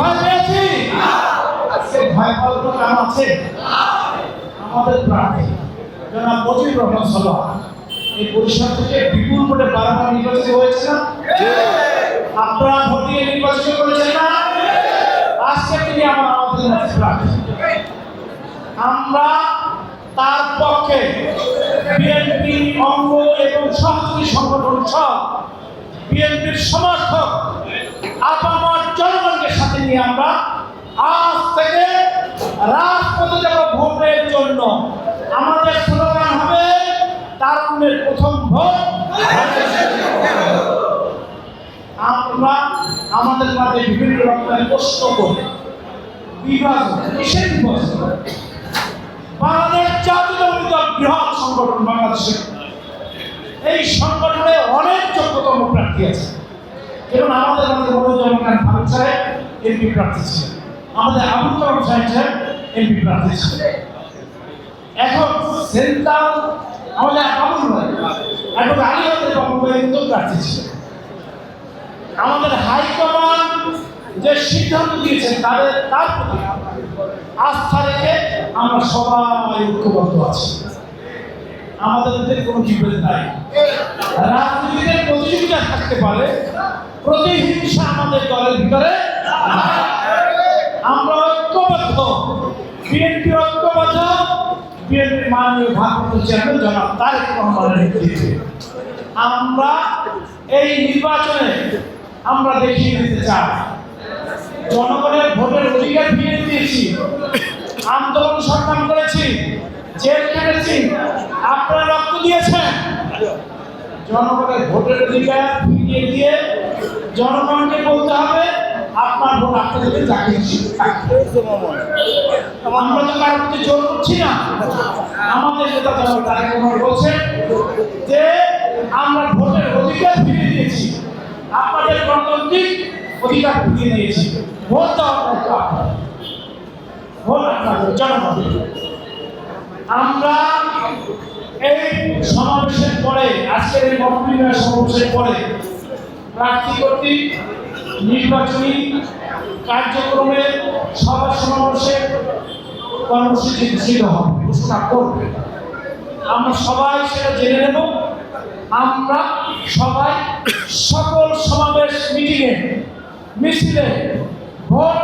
ভয় পেয়েছি? আজকে কারণ আছে? আমাদের প্রার্থী জনাব মজিবুর রহমান এই পরিষদ থেকে বিপুল ভোটে বারবার নির্বাচিত হয়েছে না আপনারা ভোট দিয়ে নির্বাচিত করেছেন না? আজকে তিনি আমাদের আমরা তার পক্ষে বিএনপি অঙ্গ এবং সহযোগী সংগঠন সহ বিএনপির সমর্থক সাথে নিয়ে আমরা আজ থেকে রাজপথে যাব ভোটের জন্য। আমাদের স্লোগান হবে তারুণের প্রথম ভোট। আমরা আমাদের মাঝে বিভিন্ন রকমের প্রশ্ন করি। বৃহৎ সংগঠন বাংলাদেশে। এই সংগঠনে অনেক যোগ্যতম প্রার্থী আছে। যেমন আমাদের এমপি প্রার্থী ছিলেন। আমাদের আবুল কালাম সাহেব এমপি প্রার্থী ছিলেন। এখন সেন্ট্রাল আমাদের আবুল ভাই, এখন আলী আমাদের বাবু ভাই প্রার্থী ছিলেন। আমাদের হাইকমান্ড যে সিদ্ধান্ত দিয়েছেন, তাদের তার প্রতি আস্থা রেখে আমরা সবাই ঐক্যবদ্ধ আছি। আমাদের কোনো বিভেদ নাই। রাজনীতিতে প্রতিযোগিতা থাকতে পারে, প্রতিহিংসা আমাদের দলের ভিতরে। আমরা ঐক্যবদ্ধ। বিএনপি ঐক্যবদ্ধ বিএনপির মাননীয় ভারপ্রাপ্ত চেয়ারম্যান জনাব তারেক রহমানের আমরা এই নির্বাচনে আমরা দেখিয়ে দিতে চাই, জনগণের ভোটের অধিকার ফিরিয়ে দিয়েছি, আন্দোলন সংগ্রাম করেছি, জেল কেটেছি আপনারা রক্ত দিয়েছেন। জনগণের ভোটের অধিকার ফিরিয়ে দিয়ে জনগণকে বলতে আপনার ভোট আপনাদের যাকে খুশি আমরা তো কারোর প্রতি জোর করছি না। আমাদের নেতা তারেক রহমান বলছেন যে আমরা ভোটের অধিকার ফিরিয়ে দিয়েছি। আপনাদের গণতান্ত্রিক অধিকার ফিরিয়ে দিয়েছি ভোট দেওয়ার ভোট আপনাদের, জনগণের। আমরা এই সমাবেশের পরে, আজকের এই মতবিনিময় সমাবেশের পরে, প্রার্থী কর্তৃক নির্বাচনী কার্যক্রমে সভা সমাবেশের কর্মসূচি ঘোষিত হবে ঘোষণা করবে। আমরা সবাই সেটা জেনে নেব। আমরা সবাই সকল সমাবেশ মিটিংয়ে মিছিলে ভোট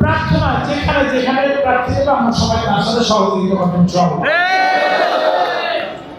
প্রার্থনা যেখানে যেখানে প্রার্থী আমরা সবাই তার সাথে সহযোগিতা করবেন